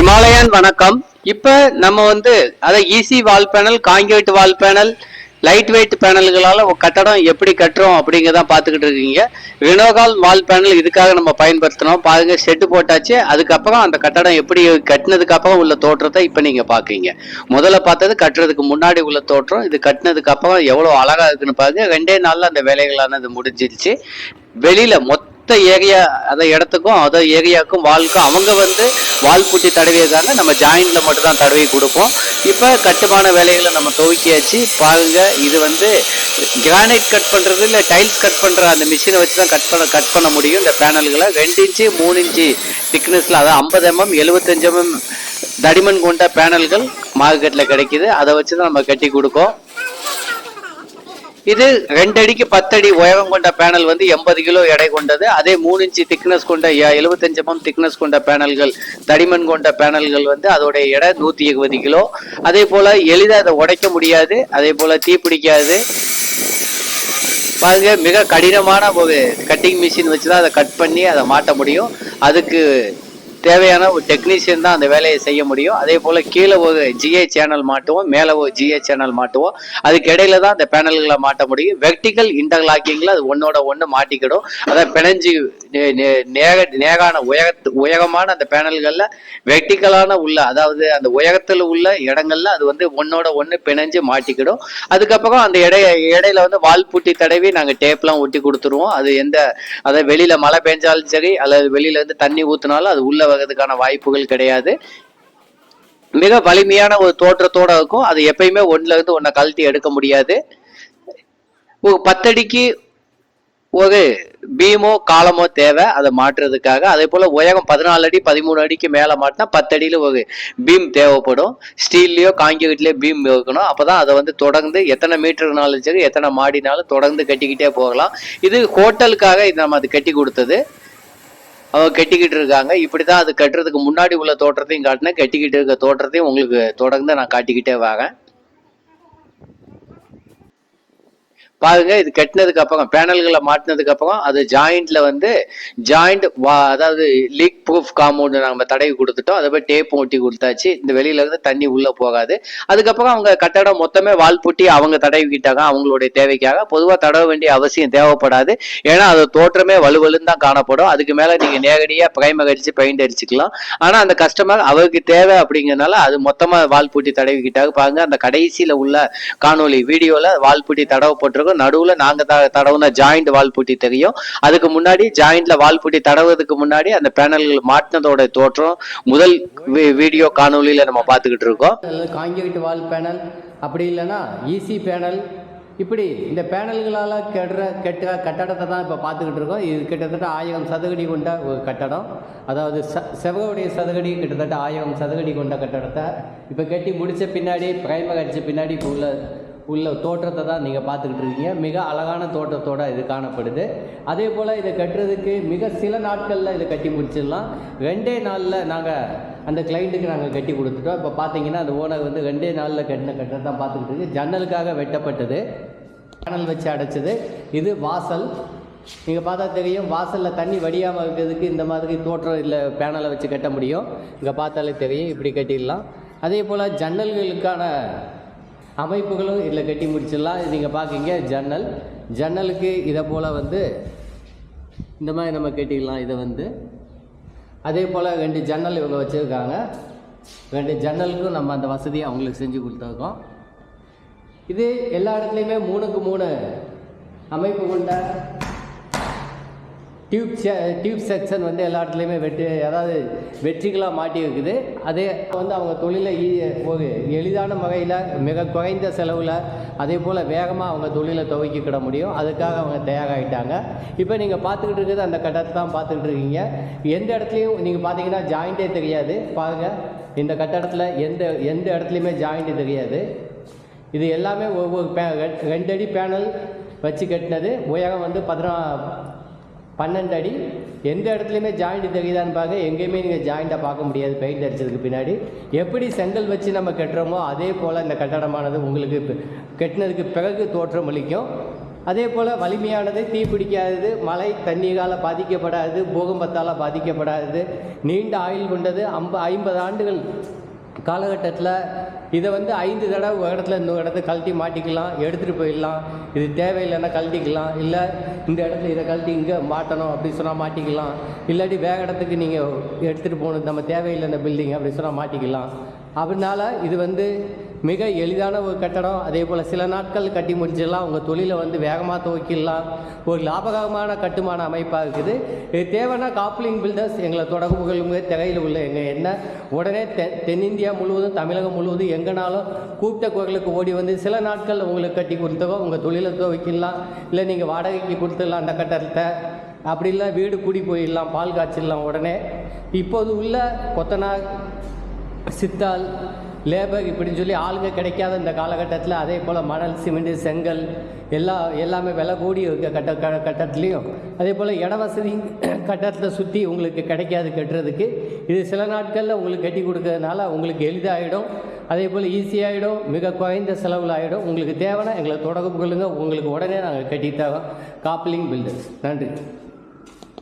இமாலயான் வணக்கம். இப்ப நம்ம வந்து அதான் easy wall panel concrete wall panel light weight பேனல்களால கட்டடம் எப்படி கட்டுறோம் அப்படிங்கிறத பாத்துக்கிட்டு இருக்கீங்க. ரினோகால் வால் பேனல் இதுக்காக நம்ம பயன்படுத்தினோம் பாருங்க ஷெட்டு போட்டாச்சு. அதுக்கப்புறம் அந்த கட்டடம் எப்படி கட்டினதுக்கு அப்புறம் உள்ள தோற்றத்தை இப்ப நீங்க பாக்குறீங்க முதல்ல பார்த்தது கட்டுறதுக்கு முன்னாடி உள்ள தோற்றம். இது கட்டினதுக்கு அப்புறம் எவ்வளவு அழகா இருக்குன்னு பாருங்க. ரெண்டே நாள்ல அந்த வேலைகளானது முடிஞ்சிருச்சு. வெளியில மொத்த மொத்த ஏரியா அதை இடத்துக்கும் அதோ ஏரியாவுக்கும் வால்க்கும் அவங்க வந்து வால் பூட்டி தடவியதாங்க நம்ம ஜாயிண்டில் மட்டும்தான் தடவி கொடுப்போம். இப்போ கட்டுமான வேலைகளை நம்ம துவக்கியாச்சு. பாருங்கள் இது வந்து கிரானைட் கட் பண்ணுறது இல்லை டைல்ஸ் கட் பண்ணுற அந்த மிஷினை வச்சு தான் கட் பண்ண கட் பண்ண முடியும் இந்த பேனல்களை ரெண்டு இன்ச்சு மூணு இன்ச்சு திக்னஸில் அதாவது ஐம்பது எம்எம் எழுபத்தஞ்சு எம்எம் தடிமன் கொண்ட பேனல்கள் மார்க்கெட்டில் கிடைக்குது. அதை வச்சு தான் நம்ம கட்டி கொடுக்கோம் இது ரெண்டு அடிக்கு பத்தடி உயரம் கொண்ட பேனல் வந்து எண்பது கிலோ எடை கொண்டது. அதே மூணு இன்ச்சு திக்னஸ் கொண்ட எழுபத்தஞ்சு எம்எம் திக்னஸ் கொண்ட பேனல்கள் தடிமன் கொண்ட பேனல்கள் வந்து அதோடைய எடை நூத்தி இருபது கிலோ. அதே போல எளிதாக அதை உடைக்க முடியாது. அதே போல தீ பிடிக்காது. பாருங்க மிக கடினமான ஒரு கட்டிங் மிஷின் வச்சு தான் அதை கட் பண்ணி அதை மாட்ட முடியும். அதுக்கு தேவையான ஒரு டெக்னீஷியன் தான் அந்த வேலையை செய்ய முடியும். அதே போல கீழே ஒரு ஜிஏ சேனல் மாட்டுவோம் மேலே ஒரு ஜிஏ சேனல் மாட்டுவோம். அதுக்கு இடையில தான் அந்த பேனல்களை மாட்ட முடியும். வெர்டிக்கல் இன்டர்லாக்கிங்ல அது ஒன்னோட ஒன்று மாட்டிக்கிடும். அதான் பிணைஞ்சு நேகான உயர உயரமான அந்த பேனல்கள்ல வெர்டிக்கலான உள்ள அதாவது அந்த உயரத்துல உள்ள இடங்கள்ல அது வந்து ஒன்னோட ஒன்று பிணைஞ்சு மாட்டிக்கிடும். அதுக்கப்புறம் அந்த இடை இடையில வந்து வால் பூட்டி தடவி நாங்க டேப்லாம் ஒட்டி கொடுத்துருவோம். அது எந்த அதாவது வெளியில மழை பெஞ்சாலும் சரி அல்லது வெளியில இருந்து தண்ணி ஊத்துனாலும் அது உள்ள வர்றதுக்கான வாய்ப்புகள் கிடையாது. மிக வலிமையான ஒரு தோற்றத்தோட இருக்கும். அது எப்பயுமே ஒண்ணுல இருந்து ஒன்றை கழட்டி எடுக்க முடியாது. பத்தடிக்கு ஒரு பீமோ காலமோ தேவை அதை மாற்றுறதுக்காக. அதே போல் உயரம் பதினாலு அடி பதிமூணு அடிக்கு மேலே மாட்டினா பத்தடியில் ஒரு பீம் தேவைப்படும். ஸ்டீல்லையோ காங்கிரீட்லயோ பீம் இருக்கணும் அப்போ தான் அதை வந்து தொடர்ந்து எத்தனை மீட்டர்னாலும் சரி எத்தனை மாடினாலும் தொடர்ந்து கட்டிக்கிட்டே போகலாம். இது ஹோட்டலுக்காக இது நம்ம அது கட்டி கொடுத்தது. அவங்க கட்டிக்கிட்டு இருக்காங்க. இப்படி தான் அது கட்டுறதுக்கு முன்னாடி உள்ள தோற்றத்தையும் காட்டினேன் கட்டிக்கிட்டு இருக்க தோற்றத்தையும் உங்களுக்கு தொடர்ந்து நான் காட்டிக்கிட்டே வரேன். பாருங்க இது கட்டினதுக்கு அப்புறம் பேனல்களை மாட்டினதுக்கு அப்புறம் அது ஜாயிண்ட்ல வந்து ஜாயிண்ட் அதாவது லீக் ப்ரூஃப் காம்பவுண்ட் நம்ம தடவி கொடுத்துட்டோம். அதை போய் டேப் ஒட்டி கொடுத்தாச்சு. இந்த வெளியில இருந்து தண்ணி உள்ள போகாது. அதுக்கப்புறம் அவங்க கட்டடம் மொத்தமே வால் பூட்டி அவங்க தடவிக்கிட்டாங்க அவங்களுடைய தேவைக்காக. பொதுவா தடவ வேண்டிய அவசியம் தேவைப்படாது. ஏன்னா அது தோற்றமே வலுவலுன்னு தான் காணப்படும். அதுக்கு மேல நீங்க நேரடியா பிரைமர் அடிச்சு பெயிண்ட் அடிச்சுக்கலாம். ஆனா அந்த கஸ்டமர் அவருக்கு தேவை அப்படிங்கிறனால அது மொத்தமா வால் பூட்டி தடவிக்கிட்டாங்க. பாருங்க அந்த கடைசியில உள்ள காணொலி வீடியோல வால் பூட்டி தடவப்பட்டிருக்கும். நடுவுல நாங்க த- தடவுன ஜாயிண்ட் வால் பூட்டி தெரியும். அதுக்கு முன்னாடி ஜாயிண்ட்ல வால் பூட்டி தடவுறதுக்கு முன்னாடி அந்த பேனல்கள் மாட்டினதோட தோற்றம் முதல் வீடியோ காணொலியில நம்ம பார்த்துக்கிட்டு இருக்கோம். காங்கிரீட் வால் பேனல் அப்படி இல்லைன்னா ஈசி பேனல் இப்படி இந்த பேனல்களால் கெடுற கெட்ட கட்டடத்தை தான் இப்போ பார்த்துக்கிட்டு இருக்கோம். இது கிட்டத்தட்ட ஆயிரம் சதுகடி கொண்ட ஒரு கட்டடம். அதாவது ச செவருடைய சதுகடி கிட்டத்தட்ட ஆயிரம் சதுகடி கொண்ட கட்டடத்தை இப்போ கட்டி முடித்த பின்னாடி பிரைமர் அடித்த பின்னாடி இப்போ உள்ள உள்ள தோற்றத்தை தான் நீங்கள் பார்த்துக்கிட்டு இருக்கீங்க. மிக அழகான தோற்றத்தோட இது காணப்படுது. அதே போல் இதை கட்டுறதுக்கு மிக சில நாட்களில் இதை கட்டி முடிச்சிடலாம். ரெண்டே நாளில் நாங்கள் அந்த கிளைண்ட்டுக்கு நாங்கள் கட்டி கொடுத்துட்டோம். இப்போ பார்த்தீங்கன்னா அந்த ஓனர் வந்து ரெண்டே நாளில் கட்டின கட்டுறது தான் பார்த்துக்கிட்டு இருக்கு. ஜன்னலுக்காக வெட்டப்பட்டது. பேனல் வச்சு அடைச்சது. இது வாசல். நீங்கள் பார்த்தா தெரியும் வாசலில் தண்ணி வடியாமல் இருக்கிறதுக்கு இந்த மாதிரி தோற்றம் இல்லை பேனலை வச்சு கட்ட முடியும். இங்கே பார்த்தாலே தெரியும் இப்படி கட்டிடலாம். அதே போல் ஜன்னல்களுக்கான அமைப்புகளும் இதில் கட்டி முடிச்சிடலாம். நீங்கள் பார்க்குங்க ஜன்னல். ஜன்னலுக்கு இதை போல் வந்து இந்த மாதிரி நம்ம கட்டிக்கலாம் இதை வந்து. அதே போல் ரெண்டு ஜன்னல் இவங்க வச்சுருக்காங்க. ரெண்டு ஜன்னலுக்கும் நம்ம அந்த வசதியை அவங்களுக்கு செஞ்சு கொடுத்துருக்கோம். இது எல்லா இடத்துலையுமே மூணுக்கு மூணு அமைப்பு கொண்ட டியூப் டியூப் செக்ஷன் வந்து எல்லா இடத்துலையுமே வெற்றி அதாவது வெற்றிகளாக மாட்டி இருக்குது. அதே வந்து அவங்க தொழிலை ஈ- ஒரு எளிதான வகையில் மிக குறைந்த செலவில் அதே போல் வேகமாக அவங்க தொழிலை துவக்கிக்கிட முடியும். அதுக்காக அவங்க தயாராகிட்டாங்க இப்போ நீங்கள் பார்த்துக்கிட்டு இருக்கிறது அந்த கட்டத்தை தான் பார்த்துக்கிட்டு இருக்கீங்க. எந்த இடத்துலையும் நீங்கள் பார்த்தீங்கன்னா ஜாயிண்ட்டே தெரியாது. பாருங்கள் இந்த கட்டடத்தில் எந்த எந்த இடத்துலையுமே ஜாயிண்ட்டு தெரியாது. இது எல்லாமே ஒவ்வொரு பே ரெ- ரெண்டு அடி பேனல் வச்சு கட்டினது. உயரம் வந்து பதினா பன்னெண்டு அடி. எந்த இடத்துலையுமே ஜாயிண்ட் தெரியுதான்னு பார்க்க எங்கேயுமே நீங்கள் ஜாயிண்ட்டாக பார்க்க முடியாது பெயிண்ட் அடிச்சதுக்கு பின்னாடி. எப்படி செங்கல் வச்சு நம்ம கட்டுறோமோ அதே போல் இந்த கட்டடமானது உங்களுக்கு கட்டினதுக்கு பிறகு தோற்றம் அளிக்கும். அதே போல் வலிமையானது தீ பிடிக்காதது மழை தண்ணீரால் பாதிக்கப்படாது பூகம்பத்தால் பாதிக்கப்படாது நீண்ட ஆயுள் கொண்டது அம்ப ஐம்பது ஆண்டுகள் காலகட்டத்தில் இதை வந்து ஐந்து தடவை ஒரு இடத்துல இன்னொரு இடத்த கழட்டி மாட்டிக்கலாம் எடுத்துகிட்டு போயிடலாம். இது தேவையில்லைன்னா கழட்டிக்கலாம். இல்லை இந்த இடத்துல இதை கழட்டி இங்கே மாட்டணும் அப்படின்னு சொன்னால் மாட்டிக்கலாம். இல்லாட்டி வேறு இடத்துக்கு நீங்கள் எடுத்துகிட்டு போகணும். நம்ம தேவையில்லை இந்த பில்டிங் அப்படின்னு சொன்னால் மாட்டிக்கலாம். அப்படினால இது வந்து மிக எளிதான ஒரு கட்டடம். அதே போல் சில நாட்கள் கட்டி முடிச்சிடலாம் உங்கள் தொழிலை வந்து வேகமாக துவக்கிடலாம். ஒரு லாபகரமான கட்டுமான அமைப்பாக இருக்குது. இது தேவைன்னா காப்ளிங் பில்டர்ஸ் எங்களை தொடர்பு கொள்ளுங்க திரையில் உள்ள எங்கள் என்ன? உடனே தெ தென்னிந்தியா முழுவதும் தமிழகம் முழுவதும் எங்கேனாலும் கூப்பிட்ட குரலுக்கு ஓடி வந்து சில நாட்கள் உங்களுக்கு கட்டி கொடுத்தவோ உங்கள் தொழிலை துவக்கிடலாம். இல்லை நீங்கள் வாடகைக்கு கொடுத்துடலாம் அந்த கட்டடத்தை. அப்படி இல்லை வீடு கூடி போயிடலாம் பால் காய்ச்சிடலாம் உடனே. இப்போது உள்ள கொத்தனார் சித்தால் லேபர் இப்படின்னு சொல்லி ஆளுங்க கிடைக்காத இந்த காலகட்டத்தில் அதே போல் மணல் சிமெண்ட்டு செங்கல் எல்லா எல்லாமே விலை கூடி இருக்க கட்ட க கட்டத்துலேயும். அதே போல் இட வசதி கட்டத்தில் சுற்றி உங்களுக்கு கிடைக்காது கட்டுறதுக்கு. இது சில நாட்களில் உங்களுக்கு கட்டி கொடுக்கறதுனால உங்களுக்கு எளிதாகிடும் அதே போல் ஈஸியாகிடும் மிக குறைந்த செலவில் ஆகிடும் உங்களுக்கு தேவைன்னா எங்களை தொடர்பு கொள்ளுங்கள் உங்களுக்கு உடனே நாங்கள் கட்டி தரோம். காப்லிங் பில்டர்ஸ் நன்றி.